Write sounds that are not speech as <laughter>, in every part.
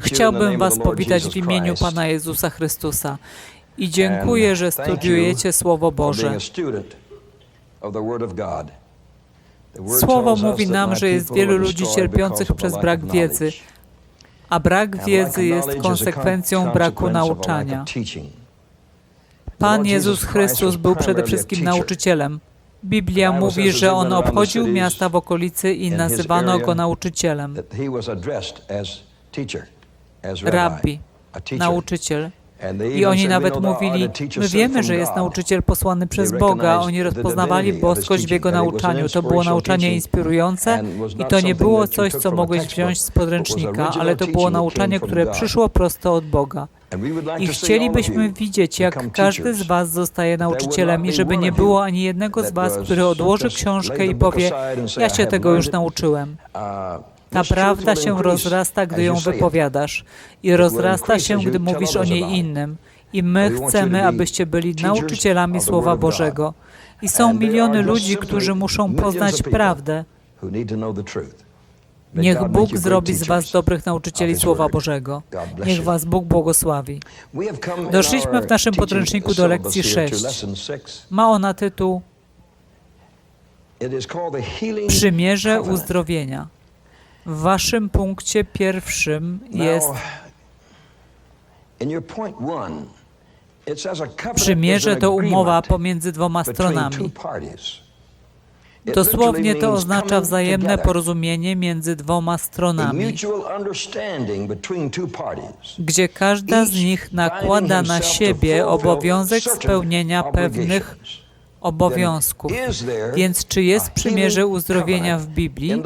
Chciałbym Was powitać w imieniu Pana Jezusa Chrystusa. I dziękuję, że studiujecie Słowo Boże. Słowo mówi nam, że jest wielu ludzi cierpiących przez brak wiedzy, a brak wiedzy jest konsekwencją braku nauczania. Pan Jezus Chrystus był przede wszystkim nauczycielem. Biblia mówi, że on obchodził miasta w okolicy i nazywano go nauczycielem, rabbi, nauczyciel. I oni nawet mówili, my wiemy, że jest nauczyciel posłany przez Boga. Oni rozpoznawali boskość w jego nauczaniu. To było nauczanie inspirujące i to nie było coś, co mogłeś wziąć z podręcznika, ale to było nauczanie, które przyszło prosto od Boga. I chcielibyśmy widzieć, jak każdy z Was zostaje nauczycielem i żeby nie było ani jednego z Was, który odłoży książkę i powie, ja się tego już nauczyłem. Ta prawda się rozrasta, gdy ją wypowiadasz i rozrasta się, gdy mówisz o niej innym. I my chcemy, abyście byli nauczycielami Słowa Bożego. I są miliony ludzi, którzy muszą poznać prawdę. Niech Bóg zrobi z Was dobrych nauczycieli Słowa Bożego. Niech Was Bóg błogosławi. Doszliśmy w naszym podręczniku do lekcji 6. Ma ona tytuł Przymierze uzdrowienia. W Waszym punkcie pierwszym jest Przymierze to umowa pomiędzy dwoma stronami. Dosłownie to oznacza wzajemne porozumienie między dwoma stronami, gdzie każda z nich nakłada na siebie obowiązek spełnienia pewnych obowiązków. Więc czy jest przymierze uzdrowienia w Biblii?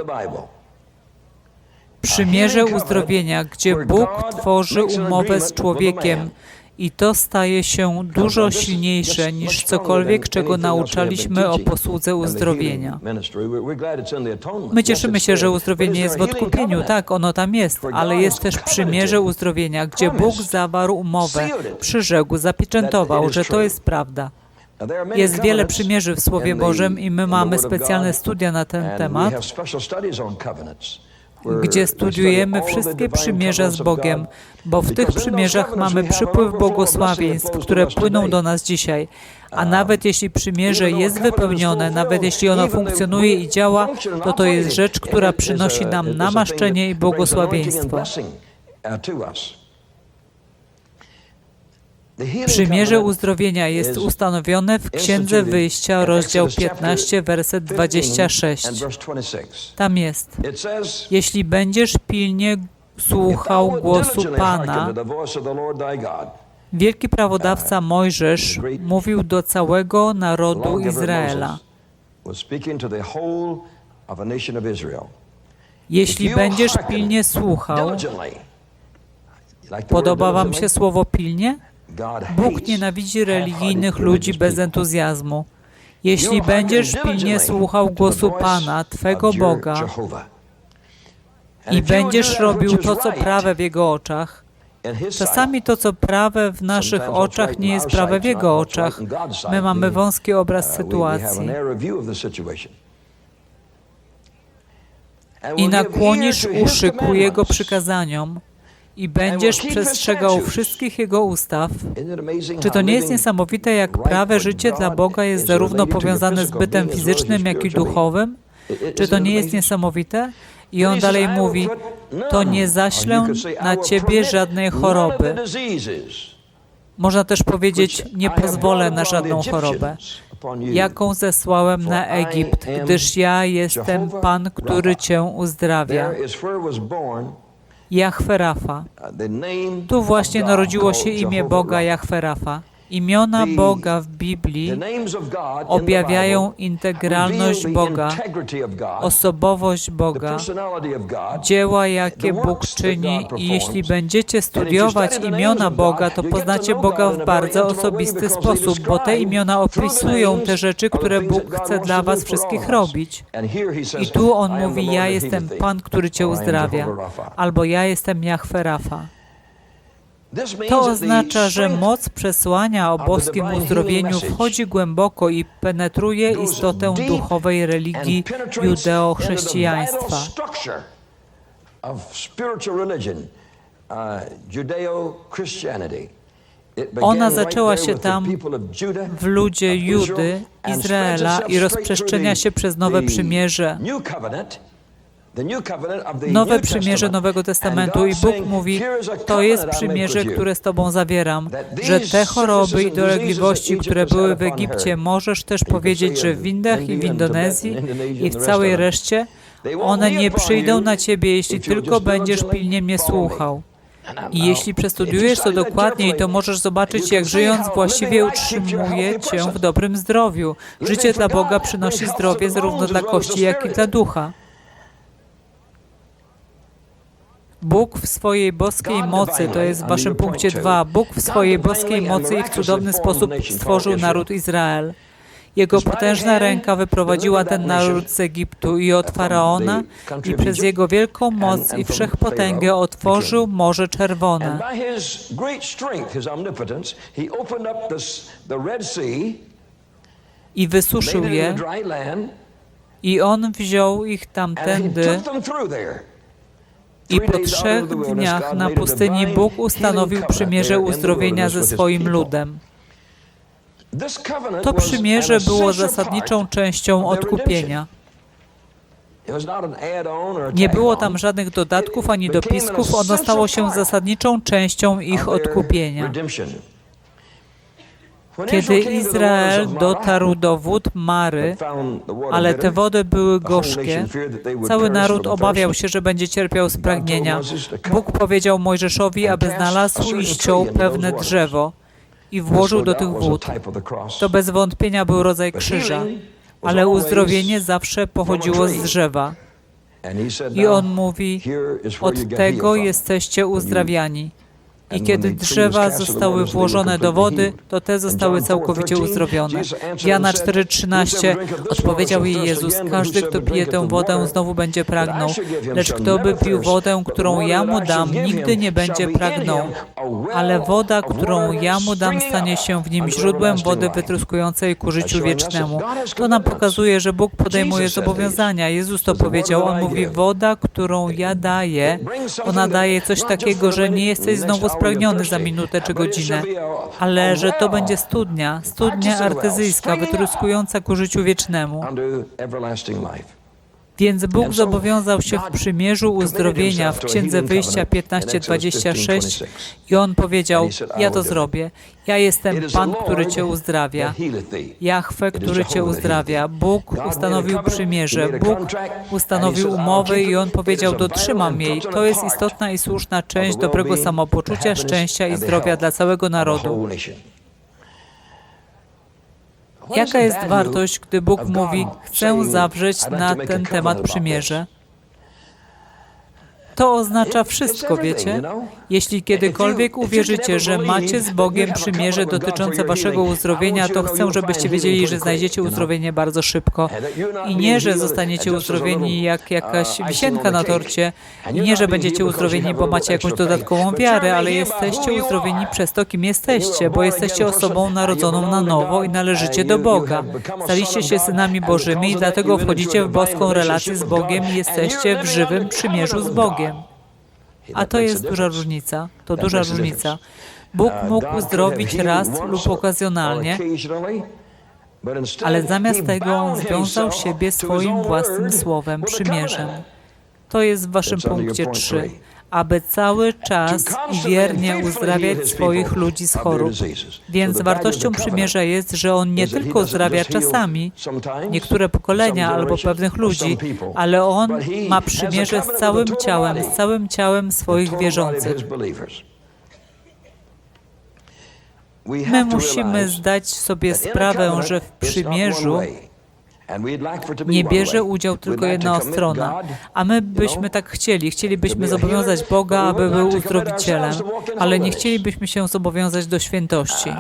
Przymierze uzdrowienia, gdzie Bóg tworzy umowę z człowiekiem i to staje się dużo silniejsze niż cokolwiek, czego nauczaliśmy o posłudze uzdrowienia. My cieszymy się, że uzdrowienie jest w odkupieniu. Tak, ono tam jest, ale jest też przymierze uzdrowienia, gdzie Bóg zawarł umowę, przyrzekł, zapieczętował, że to jest prawda. Jest wiele przymierzy w Słowie Bożym i my mamy specjalne studia na ten temat gdzie studiujemy wszystkie przymierza z Bogiem, bo w tych przymierzach mamy przypływ błogosławieństw, które płyną do nas dzisiaj. A nawet jeśli przymierze jest wypełnione, nawet jeśli ono funkcjonuje i działa, to to jest rzecz, która przynosi nam namaszczenie i błogosławieństwo. Przymierze uzdrowienia jest ustanowione w Księdze Wyjścia, rozdział 15, werset 26. Tam jest. Jeśli będziesz pilnie słuchał głosu Pana, wielki prawodawca Mojżesz mówił do całego narodu Izraela. Jeśli będziesz pilnie słuchał, podoba Wam się słowo pilnie? Bóg nienawidzi religijnych ludzi bez entuzjazmu. Jeśli będziesz pilnie słuchał głosu Pana, Twego Boga, i będziesz robił to, co prawe w Jego oczach, czasami to, co prawe w naszych oczach, nie jest prawe w Jego oczach. My mamy wąski obraz sytuacji. I nakłonisz uszy ku Jego przykazaniom, i będziesz przestrzegał wszystkich Jego ustaw. Czy to nie jest niesamowite, jak prawe życie dla Boga jest zarówno powiązane z bytem fizycznym, jak i duchowym? Czy to nie jest niesamowite? I on dalej mówi, to nie zaślę na ciebie żadnej choroby. Można też powiedzieć, nie pozwolę na żadną chorobę, jaką zesłałem na Egipt, gdyż ja jestem Pan, który cię uzdrawia. Jahwe Tu właśnie narodziło się imię Boga Jahwe Imiona Boga w Biblii objawiają integralność Boga, osobowość Boga, dzieła, jakie Bóg czyni i jeśli będziecie studiować imiona Boga, to poznacie Boga w bardzo osobisty sposób, bo te imiona opisują te rzeczy, które Bóg chce dla was wszystkich robić. I tu On mówi, ja jestem Pan, który cię uzdrawia, albo ja jestem Jahwe Rafa. To oznacza, że moc przesłania o boskim uzdrowieniu wchodzi głęboko i penetruje istotę duchowej religii judeo-chrześcijaństwa. Ona zaczęła się tam w ludzie Judy, Izraela i rozprzestrzenia się przez Nowe Przymierze. Nowe przymierze Nowego Testamentu i Bóg mówi, to jest przymierze, które z Tobą zawieram, że te choroby i dolegliwości, które były w Egipcie, możesz też powiedzieć, że w Indach i w Indonezji i w całej reszcie, one nie przyjdą na Ciebie, jeśli tylko będziesz pilnie mnie słuchał. I jeśli przestudiujesz to dokładniej, to możesz zobaczyć, jak żyjąc właściwie utrzymuje Cię w dobrym zdrowiu. Życie dla Boga przynosi zdrowie zarówno dla kości, jak i dla ducha. Bóg w swojej boskiej mocy, to jest w waszym punkcie 2, Bóg w swojej boskiej mocy i w cudowny sposób stworzył naród Izrael. Jego potężna ręka wyprowadziła ten naród z Egiptu i od Faraona i przez jego wielką moc i wszechpotęgę otworzył Morze Czerwone. I wysuszył je. i on wziął ich tamtędy i po trzech dniach na pustyni Bóg ustanowił przymierze uzdrowienia ze swoim ludem. To przymierze było zasadniczą częścią odkupienia. Nie było tam żadnych dodatków ani dopisków, ono stało się zasadniczą częścią ich odkupienia. Kiedy Izrael dotarł do wód Mary, ale te wody były gorzkie, cały naród obawiał się, że będzie cierpiał z pragnienia. Bóg powiedział Mojżeszowi, aby znalazł i ściął pewne drzewo i włożył do tych wód. To bez wątpienia był rodzaj krzyża, ale uzdrowienie zawsze pochodziło z drzewa. I on mówi, od tego jesteście uzdrawiani. I kiedy drzewa zostały włożone do wody, to te zostały całkowicie uzdrowione. Jana 4,13 odpowiedział jej Jezus, każdy, kto pije tę wodę, znowu będzie pragnął, lecz kto by pił wodę, którą ja mu dam, nigdy nie będzie pragnął. Ale woda, którą ja mu dam, stanie się w nim źródłem wody wytruskującej ku życiu wiecznemu. To nam pokazuje, że Bóg podejmuje zobowiązania. Jezus to powiedział. On mówi, woda, którą ja daję, ona daje coś takiego, że nie jesteś znowu spragniony za minutę czy godzinę, ale że to będzie studnia, studnia artezyjska, wytruskująca ku życiu wiecznemu. Więc Bóg zobowiązał się w przymierzu uzdrowienia w Księdze Wyjścia 15:26 i On powiedział, ja to zrobię. Ja jestem Pan, który Cię uzdrawia. Jahwe, który Cię uzdrawia. Bóg ustanowił przymierze. Bóg ustanowił umowę i On powiedział, dotrzymam jej. To jest istotna i słuszna część dobrego samopoczucia, szczęścia i zdrowia dla całego narodu. Jaka jest wartość, gdy Bóg mówi, chcę zawrzeć na ten temat przymierze? To oznacza wszystko, wiecie? Jeśli kiedykolwiek uwierzycie, że macie z Bogiem przymierze dotyczące waszego uzdrowienia, to chcę, żebyście wiedzieli, że znajdziecie uzdrowienie bardzo szybko. I nie, że zostaniecie uzdrowieni jak jakaś wisienka na torcie, i nie, że będziecie uzdrowieni, bo macie jakąś dodatkową wiarę, ale jesteście uzdrowieni przez to, kim jesteście, bo jesteście osobą narodzoną na nowo i należycie do Boga. Staliście się synami Bożymi i dlatego wchodzicie w boską relację z Bogiem i jesteście w żywym przymierzu z Bogiem. A to jest duża różnica. To duża różnica. Bóg mógł uzdrowić raz lub okazjonalnie, ale zamiast tego związał siebie swoim własnym słowem, przymierzem. To jest w waszym punkcie 3 aby cały czas wiernie uzdrawiać swoich ludzi z chorób. Więc wartością przymierza jest, że On nie tylko uzdrawia czasami niektóre pokolenia albo pewnych ludzi, ale On ma przymierze z całym ciałem, z całym ciałem swoich wierzących. My musimy zdać sobie sprawę, że w przymierzu nie bierze udział tylko jedna strona, a my byśmy tak chcieli. Chcielibyśmy zobowiązać Boga, aby był uzdrowicielem, ale nie chcielibyśmy się zobowiązać do świętości.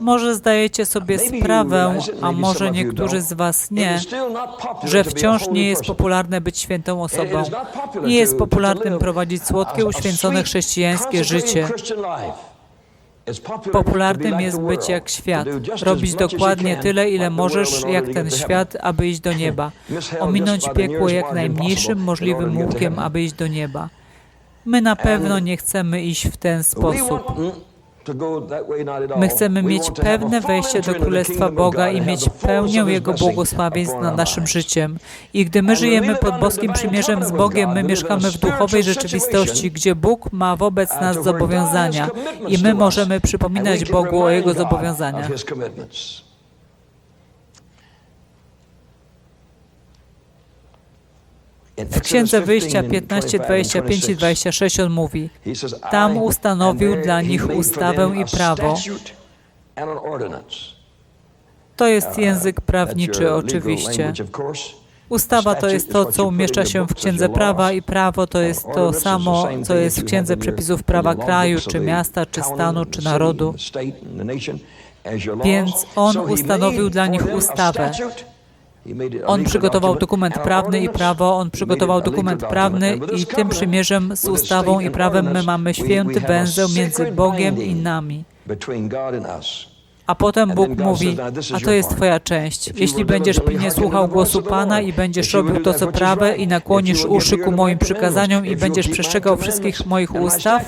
Może zdajecie sobie sprawę, a może niektórzy z Was nie, że wciąż nie jest popularne być świętą osobą. Nie jest popularnym prowadzić słodkie, uświęcone chrześcijańskie życie. Popularnym jest być jak świat, robić dokładnie tyle, ile możesz, jak ten świat, aby iść do nieba, ominąć piekło jak najmniejszym możliwym łukiem, aby iść do nieba. My na pewno nie chcemy iść w ten sposób. My chcemy mieć pewne wejście do Królestwa Boga i mieć pełnię Jego błogosławieństw nad naszym życiem. I gdy my żyjemy pod boskim przymierzem z Bogiem, my mieszkamy w duchowej rzeczywistości, gdzie Bóg ma wobec nas zobowiązania. I my możemy przypominać Bogu o Jego zobowiązaniach. W Księdze Wyjścia 15, 25 i 26 on mówi, tam ustanowił dla nich ustawę i prawo. To jest język prawniczy oczywiście. Ustawa to jest to, co umieszcza się w Księdze Prawa i prawo to jest to samo, co jest w Księdze Przepisów Prawa kraju, czy miasta, czy stanu, czy narodu. Więc On ustanowił dla nich ustawę. On przygotował dokument prawny i prawo, on przygotował dokument prawny i tym przymierzem z ustawą i prawem my mamy święty węzeł między Bogiem i nami. A potem Bóg mówi, a to jest Twoja część. Jeśli będziesz pilnie słuchał głosu Pana i będziesz robił to, co prawe i nakłonisz uszy ku moim przykazaniom i będziesz przestrzegał wszystkich moich ustaw,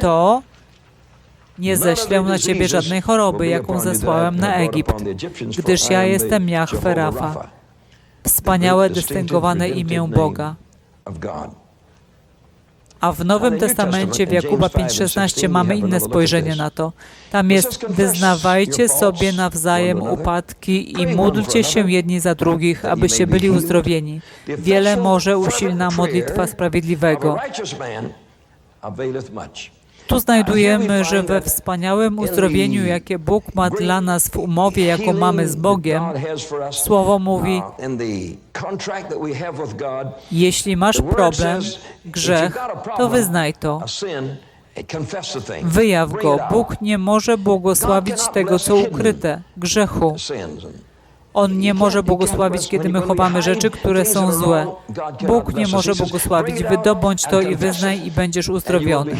to nie ześlę na ciebie żadnej choroby, jaką zesłałem na Egipt, gdyż ja jestem Jahwe Rafa. Wspaniałe, dystyngowane imię Boga. A w Nowym Testamencie w Jakuba 5,16 mamy inne spojrzenie na to. Tam jest, wyznawajcie sobie nawzajem upadki i módlcie się jedni za drugich, abyście byli uzdrowieni. Wiele może usilna modlitwa sprawiedliwego. Tu znajdujemy, że we wspaniałym uzdrowieniu, jakie Bóg ma dla nas w umowie, jaką mamy z Bogiem, Słowo mówi, jeśli masz problem, grzech, to wyznaj to. Wyjaw go. Bóg nie może błogosławić tego, co ukryte, grzechu. On nie może błogosławić, kiedy my chowamy rzeczy, które są złe. Bóg nie może błogosławić. Wydobądź to i wyznaj i będziesz uzdrowiony.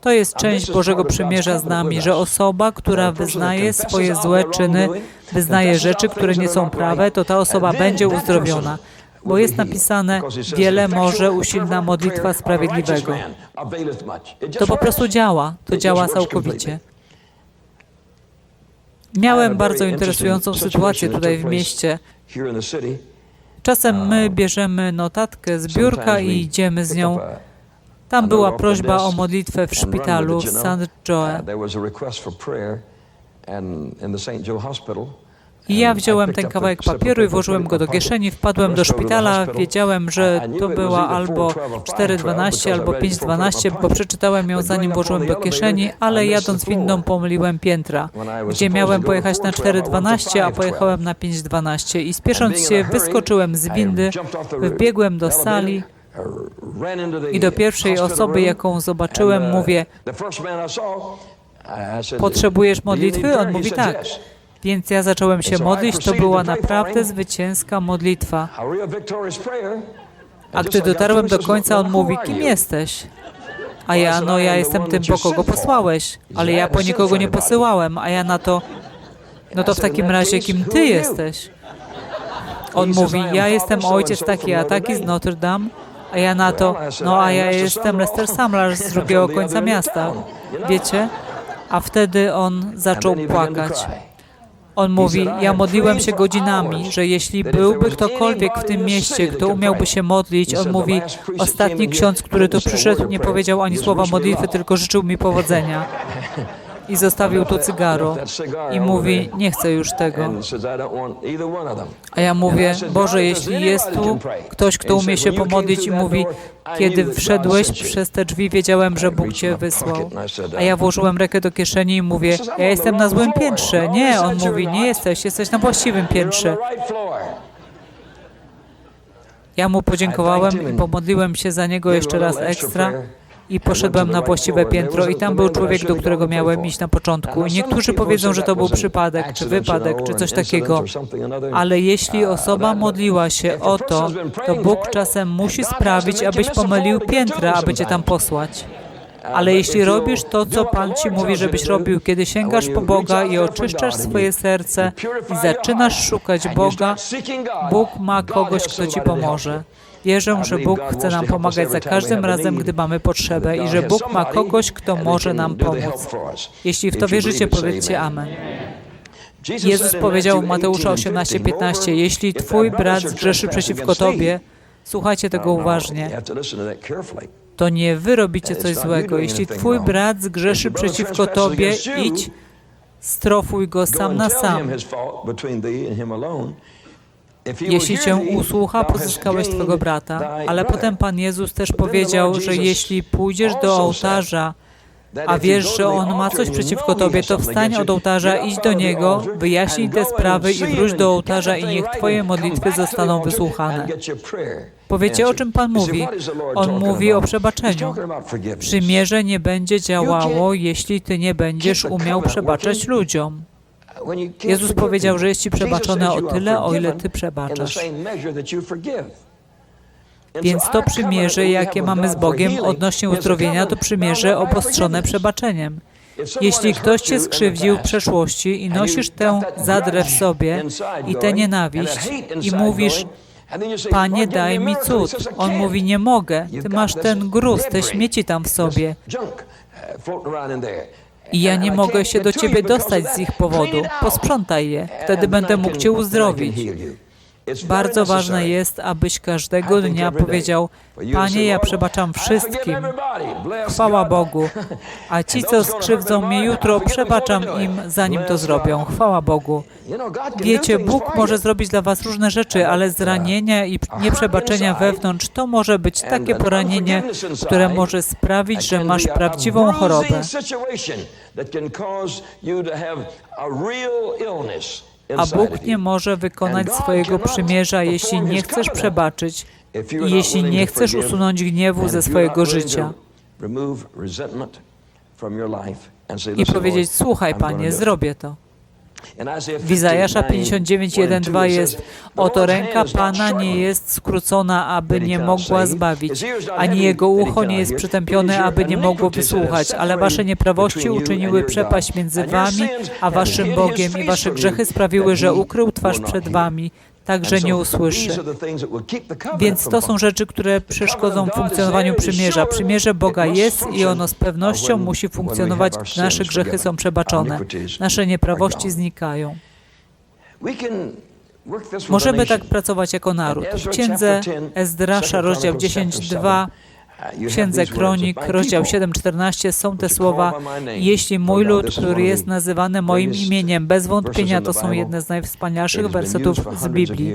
To jest część Bożego Przymierza z nami, że osoba, która wyznaje swoje złe czyny, wyznaje rzeczy, które nie są prawe, to ta osoba będzie uzdrowiona. Bo jest napisane, wiele może usilna modlitwa sprawiedliwego. To po prostu działa. To działa całkowicie. Miałem bardzo interesującą sytuację tutaj w mieście. Czasem my bierzemy notatkę z biurka i idziemy z nią. Tam była prośba o modlitwę w szpitalu w St. Joe. Ja wziąłem ten kawałek papieru i włożyłem go do kieszeni, wpadłem do szpitala, wiedziałem, że to była albo 4.12, albo 5.12, bo przeczytałem ją zanim włożyłem do kieszeni, ale jadąc windą pomyliłem piętra, gdzie miałem pojechać na 4.12, a pojechałem na 5.12 i spiesząc się wyskoczyłem z windy, wbiegłem do sali i do pierwszej osoby, jaką zobaczyłem, mówię, potrzebujesz modlitwy? On mówi tak. Więc ja zacząłem się modlić, to była naprawdę zwycięska modlitwa. A gdy dotarłem do końca, on mówi, kim jesteś? A ja, no ja jestem tym, po kogo posłałeś, ale ja po nikogo nie posyłałem, a ja na to, no to w takim razie, kim ty jesteś? On mówi, ja jestem ojciec taki a taki z Notre Dame, a ja na to, no a ja jestem Lester Samlarz <laughs> z drugiego końca miasta. Wiecie? A wtedy on zaczął płakać. On mówi, ja modliłem się godzinami, że jeśli byłby ktokolwiek w tym mieście, kto umiałby się modlić, on mówi, ostatni ksiądz, który tu przyszedł, nie powiedział ani słowa modlitwy, tylko życzył mi powodzenia. <laughs> I zostawił tu cygaro. I mówi, nie chcę już tego. A ja mówię, Boże, jeśli jest tu ktoś, kto umie się pomodlić i mówi, kiedy wszedłeś przez te drzwi, wiedziałem, że Bóg Cię wysłał. A ja włożyłem rękę do kieszeni i mówię, ja jestem na złym piętrze. Nie, on mówi, nie jesteś, jesteś na właściwym piętrze. Ja mu podziękowałem i pomodliłem się za niego jeszcze raz ekstra i poszedłem na właściwe piętro i tam był człowiek, do którego miałem iść na początku. Niektórzy powiedzą, że to był przypadek, czy wypadek, czy coś takiego, ale jeśli osoba modliła się o to, to Bóg czasem musi sprawić, abyś pomylił piętra, aby cię tam posłać. Ale jeśli robisz to, co Pan Ci mówi, żebyś robił, kiedy sięgasz po Boga i oczyszczasz swoje serce i zaczynasz szukać Boga, Bóg ma kogoś, kto Ci pomoże. Wierzę, że Bóg chce nam pomagać za każdym razem, gdy mamy potrzebę i że Bóg ma kogoś, kto może nam pomóc. Jeśli w to wierzycie, powiedzcie Amen. Jezus powiedział w Mateusza 18:15: Jeśli twój brat zgrzeszy przeciwko tobie, słuchajcie tego uważnie, to nie wy robicie coś złego. Jeśli twój brat zgrzeszy przeciwko tobie, idź, strofuj go sam na sam. Jeśli cię usłucha, pozyskałeś twego brata. Ale potem Pan Jezus też powiedział, że jeśli pójdziesz do ołtarza, a wiesz, że on ma coś przeciwko tobie, to wstań od ołtarza, idź do niego, wyjaśnij te sprawy i wróć do ołtarza i niech twoje modlitwy zostaną wysłuchane. Powiecie, o czym Pan mówi? On mówi o przebaczeniu. Przymierze nie będzie działało, jeśli ty nie będziesz umiał przebaczać ludziom. Jezus powiedział, że jest ci przebaczone o tyle, o ile ty przebaczasz. Więc to przymierze, jakie mamy z Bogiem odnośnie uzdrowienia, to przymierze obostrzone przebaczeniem. Jeśli ktoś cię skrzywdził w przeszłości i nosisz tę zadrę w sobie i tę nienawiść i mówisz, Panie, daj mi cud. On mówi, nie mogę. Ty masz ten gruz, te śmieci tam w sobie. I ja nie mogę się do Ciebie dostać z ich powodu. Posprzątaj je, wtedy będę mógł Cię uzdrowić. Bardzo ważne jest, abyś każdego dnia powiedział, Panie, ja przebaczam wszystkim. Chwała Bogu. <laughs> A ci, co skrzywdzą mnie jutro, przebaczam im, zanim to zrobią. Chwała Bogu. Wiecie, Bóg może zrobić dla was różne rzeczy, ale zranienia i nieprzebaczenia wewnątrz to może być takie poranienie, które może sprawić, że masz prawdziwą chorobę. A Bóg nie może wykonać swojego przymierza, jeśli nie chcesz przebaczyć i jeśli nie chcesz usunąć gniewu ze swojego życia. I powiedzieć, słuchaj Panie, zrobię to. W Izajasza 59:1-2 jest Oto ręka Pana nie jest skrócona, aby nie mogła zbawić, ani Jego ucho nie jest przytępione, aby nie mogło wysłuchać, ale Wasze nieprawości uczyniły przepaść między Wami a Waszym Bogiem i Wasze grzechy sprawiły, że ukrył twarz przed Wami, także nie usłyszy. Więc to są rzeczy, które przeszkodzą funkcjonowaniu przymierza. Przymierze Boga jest i ono z pewnością musi funkcjonować, nasze grzechy są przebaczone, nasze nieprawości znikają. Możemy tak pracować jako naród. W księdze Ezdrasza, rozdział 10:2 w Księdze Kronik, rozdział 7:14 są te słowa: Jeśli mój lud, który jest nazywany moim imieniem, bez wątpienia to są jedne z najwspanialszych wersetów z Biblii.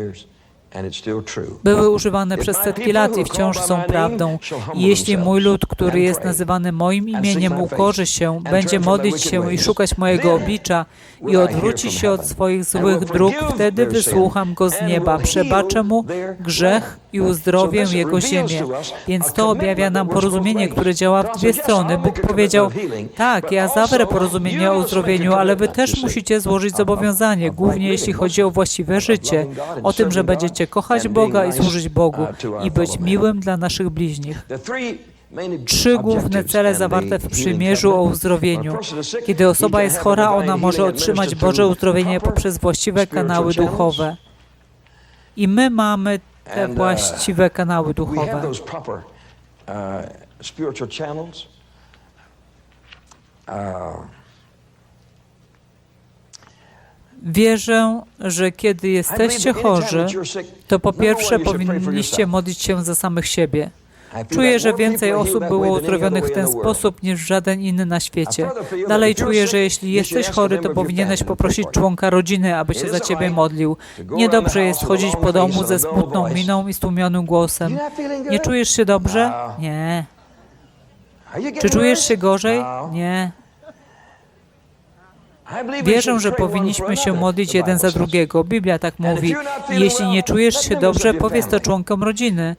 Były używane przez setki lat i wciąż są prawdą. Jeśli mój lud, który jest nazywany moim imieniem, ukorzy się, będzie modlić się i szukać mojego oblicza i odwróci się od swoich złych dróg, wtedy wysłucham go z nieba, przebaczę mu grzech i uzdrowię jego ziemię. Więc to objawia nam porozumienie, które działa w dwie strony. Bóg powiedział, tak, ja zawrę porozumienie o uzdrowieniu, ale wy też musicie złożyć zobowiązanie, głównie jeśli chodzi o właściwe życie, o tym, że będziecie kochać Boga i służyć Bogu i być miłym dla naszych bliźnich. Trzy główne cele zawarte w przymierzu o uzdrowieniu. Kiedy osoba jest chora, ona może otrzymać Boże uzdrowienie poprzez właściwe kanały duchowe. I my mamy te właściwe kanały duchowe. Wierzę, że kiedy jesteście chorzy, to po pierwsze powinniście modlić się za samych siebie. Czuję, że więcej osób było uzdrowionych w ten sposób niż żaden inny na świecie. Dalej czuję, że jeśli jesteś chory, to powinieneś poprosić członka rodziny, aby się za ciebie modlił. Niedobrze jest chodzić po domu ze smutną miną i stłumionym głosem. Nie czujesz się dobrze? Nie. Czy czujesz się gorzej? Nie. Wierzę, że powinniśmy się modlić jeden za drugiego. Biblia tak mówi. I jeśli nie czujesz się dobrze, powiedz to członkom rodziny.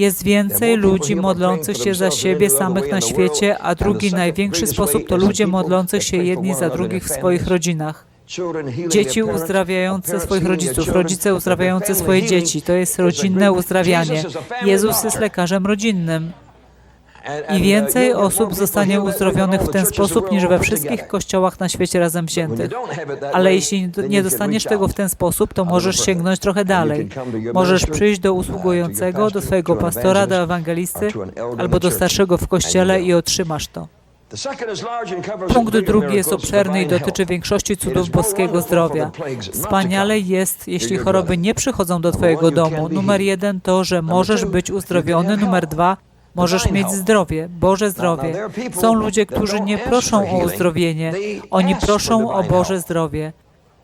Jest więcej ludzi modlących się za siebie samych na świecie, a drugi największy sposób to ludzie modlących się jedni za drugich w swoich rodzinach. Dzieci uzdrawiające swoich rodziców, rodzice uzdrawiające swoje dzieci. To jest rodzinne uzdrawianie. Jezus jest lekarzem rodzinnym. I więcej osób zostanie uzdrowionych w ten sposób niż we wszystkich kościołach na świecie razem wziętych. Ale jeśli nie dostaniesz tego w ten sposób, to możesz sięgnąć trochę dalej. Możesz przyjść do usługującego, do swojego pastora, do ewangelisty albo do starszego w kościele i otrzymasz to. Punkt drugi jest obszerny i dotyczy większości cudów boskiego zdrowia. Wspaniale jest, jeśli choroby nie przychodzą do Twojego domu. Numer jeden to, że możesz być uzdrowiony. Numer dwa, Możesz mieć zdrowie, Boże zdrowie. Są ludzie, którzy nie proszą o uzdrowienie, oni proszą o Boże zdrowie.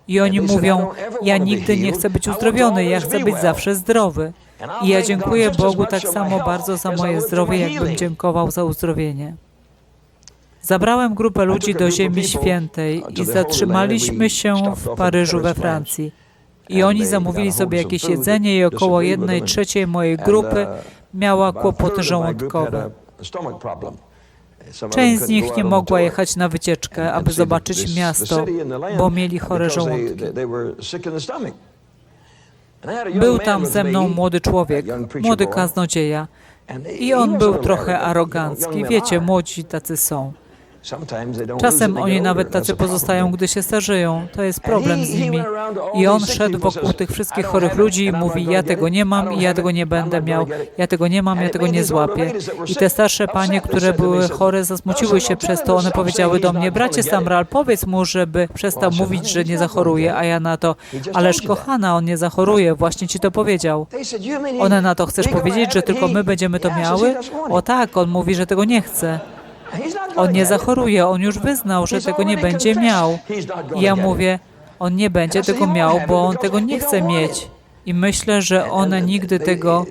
I oni mówią: Ja nigdy nie chcę być uzdrowiony, ja chcę być zawsze zdrowy. I ja dziękuję Bogu tak samo bardzo za moje zdrowie, jakbym dziękował za uzdrowienie. Zabrałem grupę ludzi do Ziemi Świętej i zatrzymaliśmy się w Paryżu we Francji. I oni zamówili sobie jakieś jedzenie i około jednej trzeciej mojej grupy miała kłopoty żołądkowe. Część z nich nie mogła jechać na wycieczkę, aby zobaczyć miasto, bo mieli chore żołądki. Był tam ze mną młody człowiek, młody kaznodzieja, i on był trochę arogancki. Wiecie, młodzi tacy są. Czasem oni nawet tacy pozostają, gdy się starzeją. To jest problem z nimi. I on szedł wokół tych wszystkich chorych ludzi i mówi, ja tego nie mam i ja tego nie będę miał, ja tego nie mam, ja tego nie złapię. I te starsze panie, które były chore, zasmuciły się przez to. One powiedziały do mnie, bracie Samral, powiedz mu, żeby przestał mówić, że nie zachoruje, a ja na to, ależ kochana, on nie zachoruje, właśnie ci to powiedział. One na to, chcesz powiedzieć, że tylko my będziemy to miały? O tak, on mówi, że tego nie chce. On nie zachoruje, on już wyznał, że tego nie będzie miał. I ja mówię, on nie będzie tego miał, bo on tego nie chce mieć. I myślę, że one nigdy tego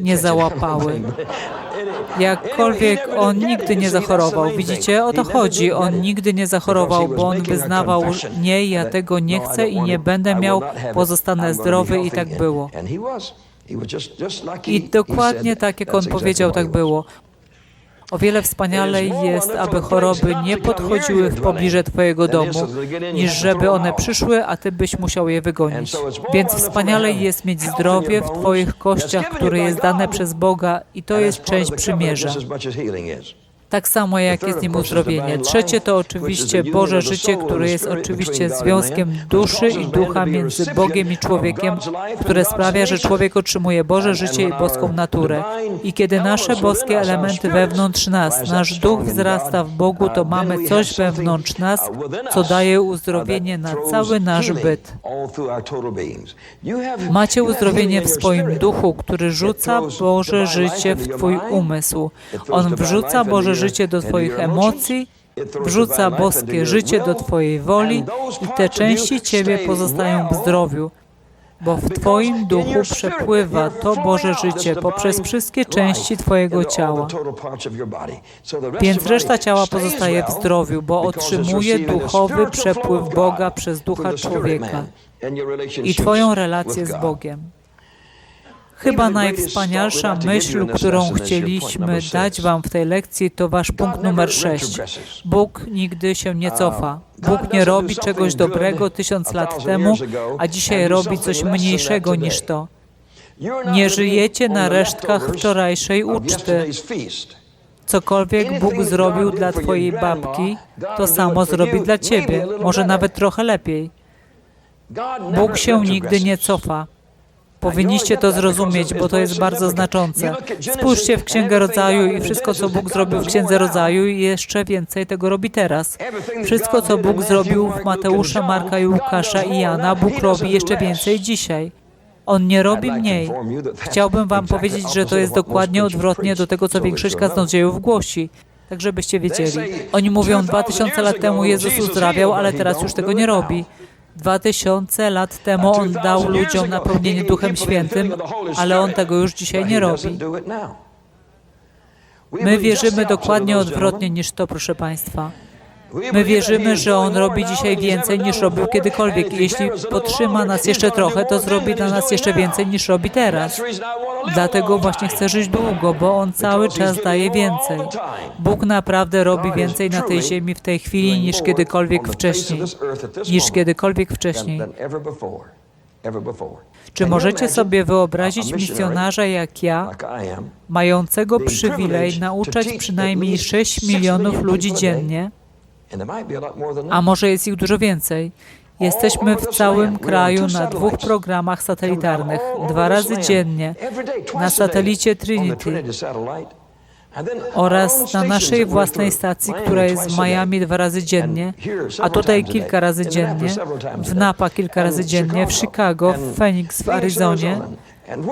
nie załapały. <laughs> Jakkolwiek on nigdy nie zachorował. Widzicie, o to chodzi. On nigdy nie zachorował, bo on wyznawał, nie, ja tego nie chcę i nie będę miał, pozostanę zdrowy i tak było. I dokładnie tak, jak on powiedział, tak było. O wiele wspanialej jest, aby choroby nie podchodziły w pobliże Twojego domu, niż żeby one przyszły, a Ty byś musiał je wygonić. Więc wspanialej jest mieć zdrowie w Twoich kościach, które jest dane przez Boga i to jest część przymierza tak samo jak jest nim uzdrowienie. Trzecie to oczywiście Boże życie, które jest oczywiście związkiem duszy i ducha między Bogiem i człowiekiem, które sprawia, że człowiek otrzymuje Boże życie i boską naturę. I kiedy nasze boskie elementy wewnątrz nas, nasz duch wzrasta w Bogu, to mamy coś wewnątrz nas, co daje uzdrowienie na cały nasz byt. Macie uzdrowienie w swoim duchu, który rzuca Boże życie w Twój umysł. On wrzuca Boże życie do Twoich emocji, wrzuca boskie życie do Twojej woli i te części Ciebie pozostają w zdrowiu, bo w Twoim duchu przepływa to Boże życie poprzez wszystkie części Twojego ciała. Więc reszta ciała pozostaje w zdrowiu, bo otrzymuje duchowy przepływ Boga przez ducha człowieka i Twoją relację z Bogiem. Chyba najwspanialsza myśl, którą chcieliśmy dać Wam w tej lekcji, to Wasz punkt numer 6. Bóg nigdy się nie cofa. Bóg nie robi czegoś dobrego tysiąc lat temu, a dzisiaj robi coś mniejszego niż to. Nie żyjecie na resztkach wczorajszej uczty. Cokolwiek Bóg zrobił dla Twojej babki, to samo zrobi dla Ciebie, może nawet trochę lepiej. Bóg się nigdy nie cofa. Powinniście to zrozumieć, bo to jest bardzo znaczące. Spójrzcie w Księgę Rodzaju i wszystko, co Bóg zrobił w Księdze Rodzaju i jeszcze więcej tego robi teraz. Wszystko, co Bóg zrobił w Mateusza, Marka i Łukasza i Jana, Bóg robi jeszcze więcej dzisiaj. On nie robi mniej. Chciałbym Wam powiedzieć, że to jest dokładnie odwrotnie do tego, co większość kaznodziejów głosi. Tak, żebyście wiedzieli. Oni mówią, dwa tysiące lat temu Jezus uzdrawiał, ale teraz już tego nie robi. Dwa tysiące lat temu On dał ludziom napełnienie Duchem Świętym, ale On tego już dzisiaj nie robi. My wierzymy dokładnie odwrotnie niż to, proszę Państwa. My wierzymy, że On robi dzisiaj więcej niż robił kiedykolwiek. I jeśli potrzyma nas jeszcze trochę, to zrobi dla nas jeszcze więcej niż robi teraz. Dlatego właśnie chcę żyć długo, bo On cały czas daje więcej. Bóg naprawdę robi więcej na tej ziemi w tej chwili niż kiedykolwiek wcześniej. Niż kiedykolwiek wcześniej. Czy możecie sobie wyobrazić misjonarza jak ja, mającego przywilej nauczać przynajmniej 6 milionów ludzi dziennie, a może jest ich dużo więcej? Jesteśmy w całym kraju na dwóch programach satelitarnych, dwa razy dziennie, na satelicie Trinity oraz na naszej własnej stacji, która jest w Miami dwa razy dziennie, a tutaj kilka razy dziennie, w Napa kilka razy dziennie, w Chicago, w Phoenix w Arizonie.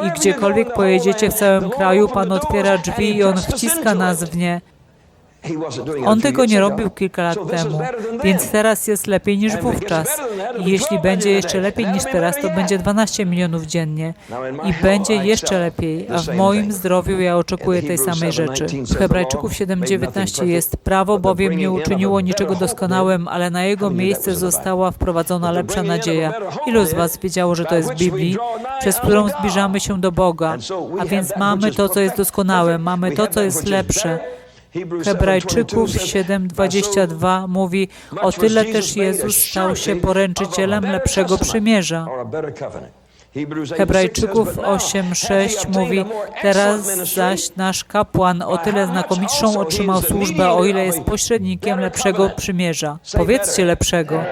I gdziekolwiek pojedziecie w całym kraju, Pan otwiera drzwi i On wciska nas w nie. On tego nie robił kilka lat temu, więc teraz jest lepiej niż wówczas. I jeśli będzie jeszcze lepiej niż teraz, to będzie 12 milionów dziennie. I będzie jeszcze lepiej, a w moim zdrowiu ja oczekuję tej samej rzeczy. W Hebrajczyków 7:19 jest prawo bowiem nie uczyniło niczego doskonałym, <laughs> ale na jego miejsce została wprowadzona lepsza nadzieja. Ilu z Was wiedziało, że to jest w Biblii, przez którą zbliżamy się do Boga? A więc mamy to, co jest doskonałe, mamy to, co jest lepsze. Hebrajczyków 7:22 mówi: O tyle też Jezus stał się poręczycielem lepszego przymierza. Hebrajczyków 8:6 mówi: Teraz zaś nasz kapłan o tyle znakomitszą otrzymał służbę, o ile jest pośrednikiem lepszego przymierza. Powiedzcie lepszego,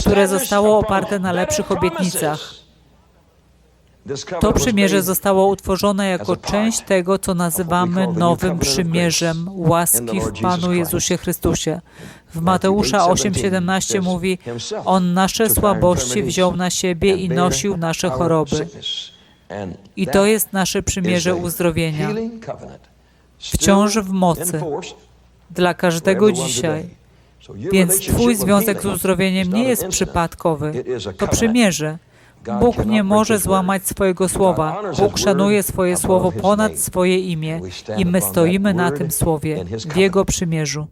które zostało oparte na lepszych obietnicach. To przymierze zostało utworzone jako część tego, co nazywamy Nowym Przymierzem łaski w Panu Jezusie Chrystusie. W Mateusza 8:17 mówi: On nasze słabości wziął na siebie i nosił nasze choroby. I to jest nasze przymierze uzdrowienia. Wciąż w mocy. Dla każdego dzisiaj. Więc Twój związek z uzdrowieniem nie jest przypadkowy. To przymierze. Bóg nie może złamać swojego słowa. Bóg szanuje swoje słowo ponad swoje imię i my stoimy na tym słowie, w Jego przymierzu.